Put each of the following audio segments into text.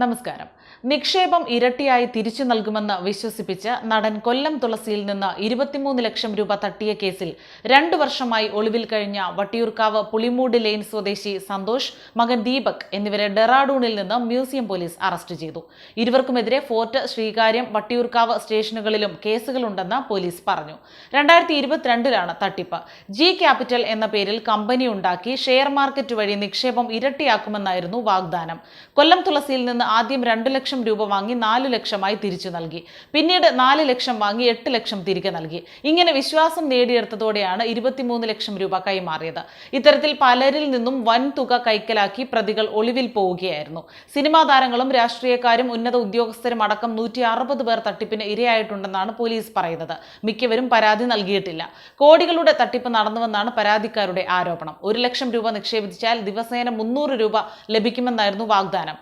നമസ്കാരം. നിക്ഷേപം ഇരട്ടിയായി തിരിച്ചു നൽകുമെന്ന് വിശ്വസിപ്പിച്ച് നടൻ കൊല്ലം തുളസിയിൽ നിന്ന് ഇരുപത്തിമൂന്ന് ലക്ഷം രൂപ തട്ടിയ കേസിൽ രണ്ടു വർഷമായി ഒളിവിൽ കഴിഞ്ഞ വട്ടിയൂർക്കാവ് പുളിമൂട് ലെയിൻ സ്വദേശി സന്തോഷ് മകൻ ദീപക് എന്നിവരെ ഡെറാഡൂണിൽ നിന്ന് മ്യൂസിയം പോലീസ് അറസ്റ്റ് ചെയ്തു. ഇരുവർക്കുമെതിരെ ഫോർട്ട് ശ്രീകാര്യം വട്ടിയൂർക്കാവ് സ്റ്റേഷനുകളിലും കേസുകളുണ്ടെന്ന് പോലീസ് പറഞ്ഞു. രണ്ടായിരത്തി ഇരുപത്തിരണ്ടിലാണ് തട്ടിപ്പ്. ജി ക്യാപിറ്റൽ എന്ന പേരിൽ കമ്പനി ഉണ്ടാക്കി ഷെയർ മാർക്കറ്റ് വഴി നിക്ഷേപം ഇരട്ടിയാക്കുമെന്നായിരുന്നു വാഗ്ദാനം. കൊല്ലം തുളസിയിൽ നിന്ന് ആദ്യം രണ്ട് ലക്ഷം രൂപ വാങ്ങി നാല് ലക്ഷമായി തിരിച്ചു നൽകി. പിന്നീട് നാല് ലക്ഷം വാങ്ങി എട്ട് ലക്ഷം തിരികെ നൽകി. ഇങ്ങനെ വിശ്വാസം നേടിയെടുത്തതോടെയാണ് ഇരുപത്തിമൂന്ന് ലക്ഷം രൂപ കൈമാറിയത്. ഇത്തരത്തിൽ പലരിൽ നിന്നും വൻ തുക കൈക്കലാക്കി പ്രതികൾ ഒളിവിൽ പോവുകയായിരുന്നു. സിനിമാ താരങ്ങളും രാഷ്ട്രീയക്കാരും ഉന്നത ഉദ്യോഗസ്ഥരും അടക്കം നൂറ്റി അറുപത് പേർ തട്ടിപ്പിന് ഇരയായിട്ടുണ്ടെന്നാണ് പോലീസ് പറയുന്നത്. മിക്കവരും പരാതി നൽകിയിട്ടില്ല. കോടികളുടെ തട്ടിപ്പ് നടന്നുവെന്നാണ് പരാതിക്കാരുടെ ആരോപണം. ഒരു ലക്ഷം രൂപ നിക്ഷേപിച്ചാൽ ദിവസേന മുന്നൂറ് രൂപ ലഭിക്കുമെന്നായിരുന്നു വാഗ്ദാനം.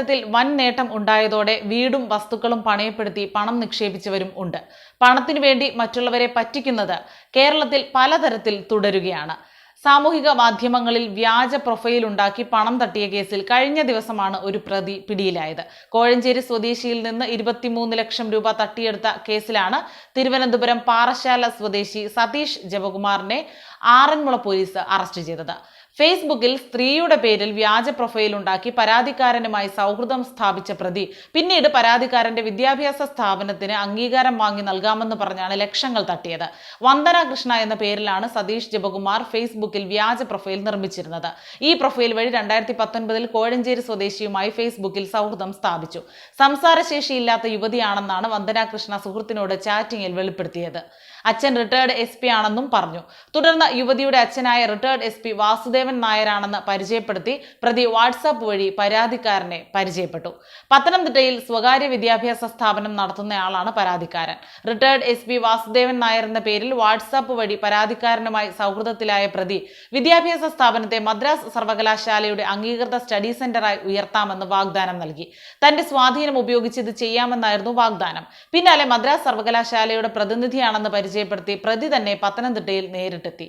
ആദ്യഘട്ടത്തിൽ വൻ നേട്ടം ഉണ്ടായതോടെ വീടും വസ്തുക്കളും പണയപ്പെടുത്തി പണം നിക്ഷേപിച്ചവരും ഉണ്ട്. പണത്തിനു വേണ്ടി മറ്റുള്ളവരെ പറ്റിക്കുന്നത് കേരളത്തിൽ പലതരത്തിൽ തുടരുകയാണ്. സാമൂഹിക മാധ്യമങ്ങളിൽ വ്യാജ പ്രൊഫൈൽ ഉണ്ടാക്കി പണം തട്ടിയ കേസിൽ കഴിഞ്ഞ ദിവസമാണ് ഒരു പ്രതി പിടിയിലായത്. കോഴഞ്ചേരി സ്വദേശിയിൽ നിന്ന് ഇരുപത്തിമൂന്ന് ലക്ഷം രൂപ തട്ടിയെടുത്ത കേസിലാണ് തിരുവനന്തപുരം പാറശാല സ്വദേശി സതീഷ് ജപകുമാറിനെ ആറന്മുള പോലീസ് അറസ്റ്റ് ചെയ്തത്. ഫേസ്ബുക്കിൽ സ്ത്രീയുടെ പേരിൽ വ്യാജ പ്രൊഫൈൽ ഉണ്ടാക്കി പരാതിക്കാരനുമായി സൗഹൃദം സ്ഥാപിച്ച പ്രതി പിന്നീട് പരാതിക്കാരന്റെ വിദ്യാഭ്യാസ സ്ഥാപനത്തിന് അംഗീകാരം വാങ്ങി നൽകാമെന്ന് പറഞ്ഞാണ് ലക്ഷങ്ങൾ തട്ടിയത്. വന്ദന കൃഷ്ണ എന്ന പേരിലാണ് സതീഷ് ജപകുമാർ ഫേസ്ബുക്കിൽ വ്യാജ പ്രൊഫൈൽ നിർമ്മിച്ചിരുന്നത്. ഈ പ്രൊഫൈൽ വഴി രണ്ടായിരത്തി പത്തൊൻപതിൽ കോഴഞ്ചേരി സ്വദേശിയുമായി ഫേസ്ബുക്കിൽ സൗഹൃദം സ്ഥാപിച്ചു. സംസാരശേഷിയില്ലാത്ത യുവതിയാണെന്നാണ് വന്ദന കൃഷ്ണ സുഹൃത്തിനോട് ചാറ്റിംഗിൽ വെളിപ്പെടുത്തിയത്. അച്ഛൻ റിട്ടയർഡ് എസ് പി ആണെന്നും പറഞ്ഞു. തുടർന്ന് യുവതിയുടെ അച്ഛനായ റിട്ടയർഡ് എസ് പി വാസുദേവൻ നായരാണെന്ന് പരിചയപ്പെടുത്തി പ്രതി വാട്സാപ്പ് വഴി പരാതിക്കാരനെ പരിചയപ്പെട്ടു. പത്തനംതിട്ടയിൽ സ്വകാര്യ വിദ്യാഭ്യാസ സ്ഥാപനം നടത്തുന്നയാളാണ് പരാതിക്കാരൻ. Retired S P Vasudevan Nair എന്ന പേരിൽ വാട്സാപ്പ് വഴി പരാതിക്കാരനുമായി സൗഹൃദത്തിലായ പ്രതി വിദ്യാഭ്യാസ സ്ഥാപനത്തെ മദ്രാസ് സർവകലാശാലയുടെ അംഗീകൃത സ്റ്റഡി സെന്ററായി ഉയർത്താമെന്ന് വാഗ്ദാനം നൽകി. തന്റെ സ്വാധീനം ഉപയോഗിച്ച് ഇത് ചെയ്യാമെന്നായിരുന്നു വാഗ്ദാനം. പിന്നാലെ മദ്രാസ് സർവകലാശാലയുടെ പ്രതിനിധിയാണെന്ന് പരിചയപ്പെടുത്തി പ്രതി തന്നെ പത്തനംതിട്ടയിൽ നേരിട്ടെത്തി.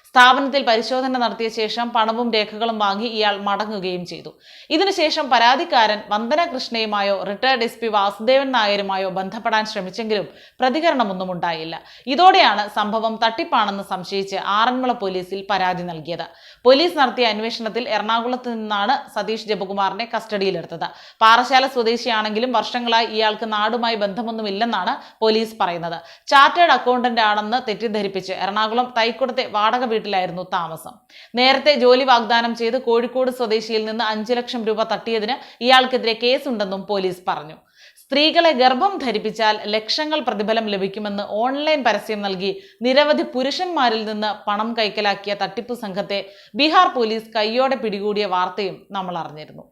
സ്ഥാപനത്തിൽ പരിശോധന നടത്തിയ ശേഷം പണവും രേഖകളും വാങ്ങി ഇയാൾ മടങ്ങുകയും ചെയ്തു. ഇതിനുശേഷം പരാതിക്കാരൻ വന്ദന കൃഷ്ണയുമായോ റിട്ടയർഡ് എസ് പി വാസുദേവൻ നായരുമായോ ബന്ധപ്പെടാൻ ശ്രമിച്ചെങ്കിലും പ്രതികരണമൊന്നും ഉണ്ടായില്ല. ഇതോടെയാണ് സംഭവം തട്ടിപ്പാണെന്ന് സംശയിച്ച് ആറന്മുള പോലീസിൽ പരാതി നൽകിയത്. പോലീസ് നടത്തിയ അന്വേഷണത്തിൽ എറണാകുളത്ത് നിന്നാണ് സതീഷ് ജപകുമാറിനെ കസ്റ്റഡിയിലെടുത്തത്. പാറശാല സ്വദേശിയാണെങ്കിലും വർഷങ്ങളായി ഇയാൾക്ക് നാടുമായി ബന്ധമൊന്നുമില്ലെന്നാണ് പോലീസ് പറയുന്നത്. ചാർട്ടേഡ് അക്കൗണ്ടന്റ് ആണെന്ന് തെറ്റിദ്ധരിപ്പിച്ച് എറണാകുളം തൈക്കുടത്തെ വാടക വീട്ടിലായിരുന്നു താമസം. നേരത്തെ ജോലി വാഗ്ദാനം ചെയ്ത് കോഴിക്കോട് സ്വദേശിയിൽ നിന്ന് അഞ്ചു ലക്ഷം രൂപ തട്ടിയതിന് ഇയാൾക്കെതിരെ കേസുണ്ടെന്നും പോലീസ് പറഞ്ഞു. സ്ത്രീകളെ ഗർഭം ധരിപ്പിച്ചാൽ ലക്ഷങ്ങൾ പ്രതിഫലം ലഭിക്കുമെന്ന് ഓൺലൈൻ പരസ്യം നൽകി നിരവധി പുരുഷന്മാരിൽ നിന്ന് പണം കൈക്കലാക്കിയ തട്ടിപ്പ് സംഘത്തെ ബീഹാർ പോലീസ് കയ്യോടെ പിടികൂടിയ വാർത്തയും നമ്മൾ അറിഞ്ഞിരുന്നു.